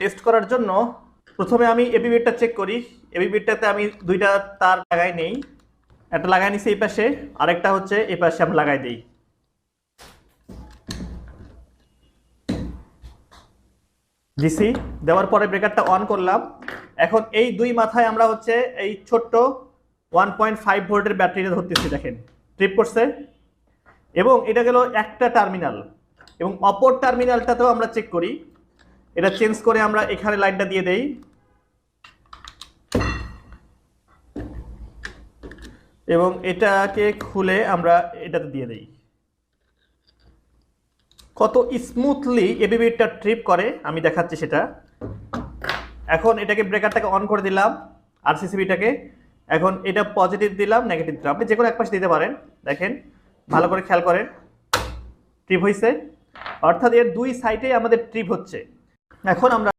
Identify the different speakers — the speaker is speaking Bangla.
Speaker 1: টেস্ট করার জন্য প্রথমে আমি এবি চেক করি। এবি বিটটাতে আমি দুইটা তার লাগাই নেই। একটা লাগাই নিছি এই পাশে, আরেকটা হচ্ছে এই পাশে আমি লাগাই দিই। দিছি, দেওয়ার পরে ব্রেকারটা অন করলাম। এখন এই দুই মাথায় আমরা হচ্ছে এই ছোট্ট ওয়ান পয়েন্ট ফাইভ ভোল্টের ব্যাটারিটা ধরতেছি, দেখেন। ট্রিপ করছে। এবং এটা গেল একটা টার্মিনাল এবং অপর টার্মিনালটাতেও আমরা চেক করি। এটা চেঞ্জ করে আমরা এখানে লাইনটা দিয়ে দেই। এবং এটাকে খুলে আমরা এটাতে দিয়ে দেই। কত স্মুথলি এবিবিটা ট্রিপ করে, আমি দেখাচ্ছি সেটা। এখন এটাকে ব্রেকারটাকে অন করে দিলাম আর সিসিবিটাকে এখন এটা পজিটিভ দিলাম নেগেটিভ দিলাম। আপনি যে কোনো এক পাশে দিতে পারেন, দেখেন, ভালো করে খেয়াল করেন ট্রিপ হয়েছে অর্থাৎ এর দুই সাইডেই আমাদের ট্রিপ হচ্ছে। এখন আমরা